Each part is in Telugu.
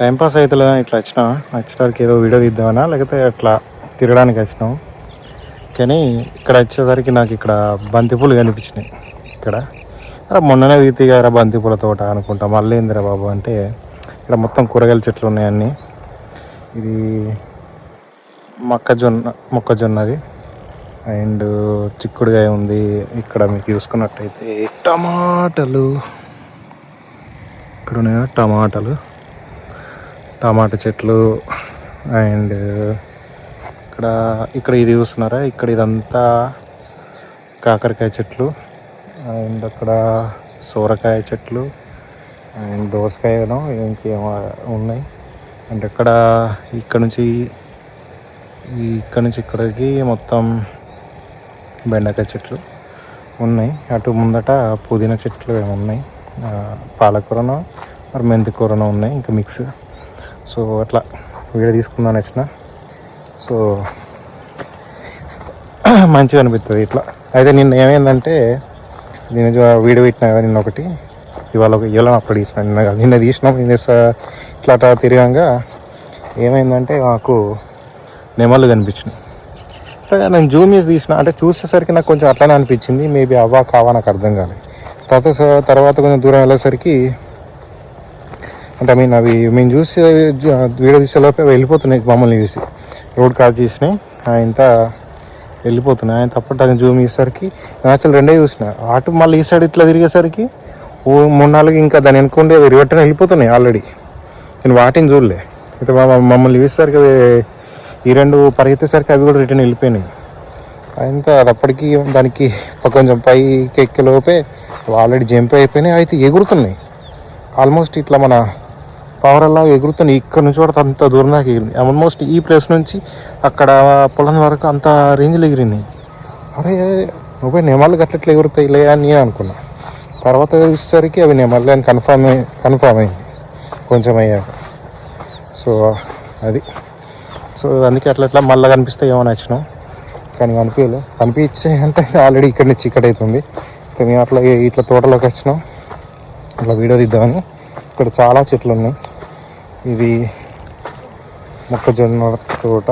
టైంపాస్ అవుతుంది ఇట్లా వచ్చిన. వచ్చేసరికి ఏదో వీడియో తీద్దామనా లేకపోతే అట్లా తిరగడానికి వచ్చినాం. కానీ ఇక్కడ వచ్చేసరికి నాకు ఇక్కడ బంతిపూలు కనిపించినాయి. ఇక్కడ. అరే మొన్ననే తీతిగారా బంతిపూల తోట అనుకుంటా. మళ్ళీ ఏందిరా బాబు అంటే ఇక్కడ మొత్తం కూరగాయల చెట్లు ఉన్నాయి ఇది మొక్కజొన్న మొక్కజొన్నది. అండ్ చిక్కుడుగా ఉంది. ఇక్కడ మీకు చూసుకున్నట్టయితే టమాటాలు. ఇక్కడ ఉన్నాయా? టమాటాలు. టమాటా చెట్లు అండ్ ఇక్కడ ఇక్కడ ఇది చూస్తున్నారా? ఇక్కడ ఇదంతా కాకరకాయ చెట్లు అండ్ అక్కడ సోరకాయ చెట్లు అండ్ దోసకాయను ఇంకేమో ఉన్నాయి. అండ్ ఇక్కడ ఇక్కడ నుంచి ఇక్కడ నుంచి ఇక్కడికి మొత్తం బెండకాయ చెట్లు ఉన్నాయి. అటు ముందట పుదీనా చెట్లు ఏమి ఉన్నాయి. పాలకూరను మరి మెంతి కూరను ఉన్నాయి. ఇంకా మిక్స్ సో అట్లా వీడియో తీసుకుందాం వచ్చిన. సో మంచిగా అనిపిస్తుంది ఇట్లా. అయితే నిన్న ఏమైందంటే నేను వీడియో పెట్టినా కదా నిన్న ఒకటి. ఇవాళ ఒక ఇవాళ అప్పుడు తీసిన నిన్న నిన్న తీసినాం నిన్న ఇట్లా అట్లా తిరగంగా ఏమైందంటే మాకు నెమళ్ళు కనిపించినాయి. నేను జూమ్ చేసి తీసిన అంటే చూసేసరికి నాకు కొంచెం అట్లానే అనిపించింది మేబీ అవ్వా కావా నాకు అర్థం కాలేదు. తర్వాత తర్వాత కొంచెం దూరం వెళ్ళేసరికి అంటే ఐ మీన్ అవి మేము చూసి వేరే వీడియో తీసేలోపే వెళ్ళిపోతున్నాయి మమ్మల్ని చూసి. రోడ్ క్రాస్ చేసినాయి. ఇంత వెళ్ళిపోతున్నాయి. ఆయన తప్పటి ఆయన జూమ్ చేసేసరికి యాక్చువల్ రెండే చూసిన. అటు మళ్ళీ ఈ సైడ్ ఇట్లా తిరిగేసరికి ఓ మూడు నాలుగు ఇంకా దాని వెనుకుండే రివర్టన్ వెళ్ళిపోతున్నాయి ఆల్రెడీ నేను వాటిని చూడలే. అయితే మమ్మల్ని చూసేసరికి అవి ఈ రెండు పరిగెత్తేసరికి అవి కూడా రిటర్న్ వెళ్ళిపోయినాయి. అంత అది అప్పటికి దానికి కొంచెం పైకి ఎక్కే లోపే ఆల్రెడీ జంప్ అయిపోయినాయి. అయితే ఎగురుతున్నాయి. ఆల్మోస్ట్ ఇట్లా మన పవర్ అలా ఎగురుతున్నాయి ఇక్కడ నుంచి కూడా అంత దూరం దాకా ఎగిరింది. ఆల్మోస్ట్ ఈ ప్లేస్ నుంచి అక్కడ పొలం వరకు అంత రేంజ్లో ఎగిరింది. అరే నువ్వు నియమాలు గట్లట్లు ఎగురుతాయి లే అని నేను అనుకున్నా. తర్వాత చూసేసరికి అవి నియమాలు అని కన్ఫామ్ కన్ఫామ్ అయింది. కొంచెం అయ్యాక. సో అది. సో అందుకే అట్లా అట్లా మళ్ళీ కనిపిస్తాయి ఏమో నచ్చినాం కానీ కనిపించలే కనిపించే అంటే ఆల్రెడీ ఇక్కడ నుంచి ఇక్కడ అవుతుంది. ఇంకా మేము అట్లా ఇట్లా తోటలోకి వచ్చినాం. అట్లా వీడియో తీద్దామని. ఇక్కడ చాలా చెట్లు ఉన్నాయి. ఇది మొక్కజొన్న తోట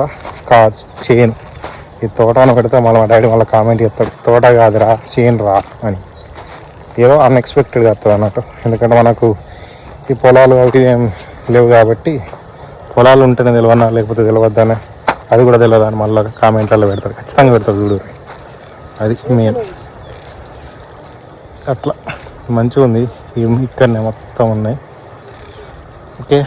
కా చేను. ఈ తోట అని పెడితే మళ్ళీ మా డాడీ మళ్ళీ కామెంట్ చేస్తాడు తోట కాదురా చేను రా అని. ఏదో అన్ఎక్స్పెక్టెడ్గా వస్తుంది అన్నట్టు. ఎందుకంటే మనకు ఈ పొలాలు అవి ఏం లేవు కాబట్టి పొలాలు ఉంటేనే తెలియనా లేకపోతే తెలియవద్దనే అది కూడా తెలియదని అని మళ్ళీ కామెంట్లలో పెడతాడు. ఖచ్చితంగా పెడతాడు చూడు. అది మెయిన్ అట్లా. మంచిగా ఉంది ఇక్కడనే మొత్తం ఉన్నాయి. ఓకే.